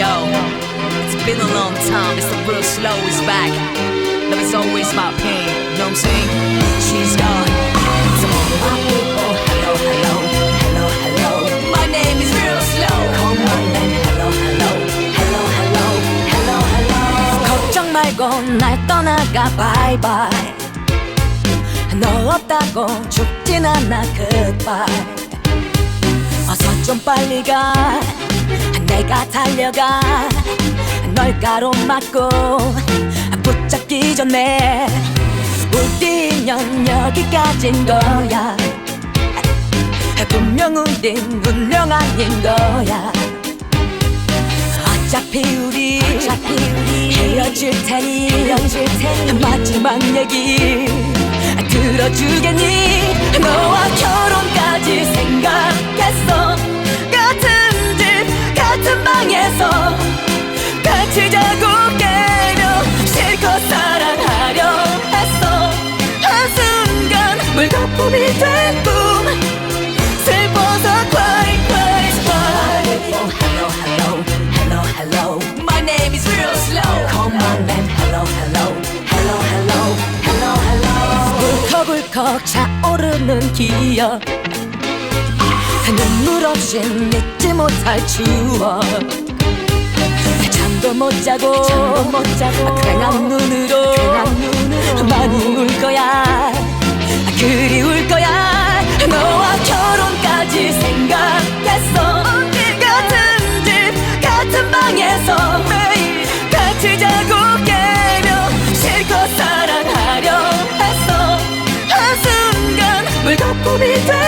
Yo, it's been a long time. It's the real slow is back. Love is always my pain. You know what I'm saying? She's gone. So my people, hello, hello, hello, hello. My name is real slow. Call my name, hello, hello, hello, hello, hello, hello. 걱정 말고 날 떠나가 바이바이 너 없다고 죽진 않아 goodbye 어서 좀 빨리 가 내가 달려가 널 가로막고 붙잡기 전에 우리 인연 여기까지인 거야. 분명 우린 운명 아닌 거야. 어차피 우리, 어차피 우리 헤어질 테니, 헤어질 테니 마지막 얘기 들어주겠니? 너와 물거품이 된 꿈 슬퍼서 cry cry cry Hello, hello, hello, hello. My name is real slow. Call my name, hello, hello, hello, hello, hello, hello. 울컥울컥 차오르는 기억 눈물 없인 잊지 못할 추억 잠도 못 자고 잠도 못 자고 눈 물거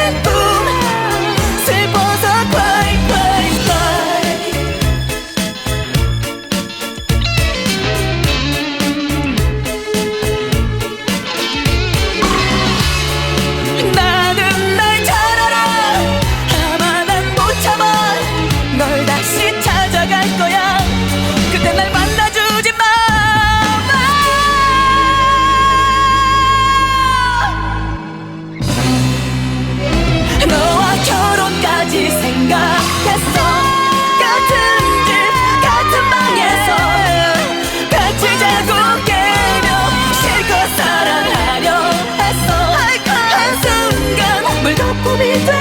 be done.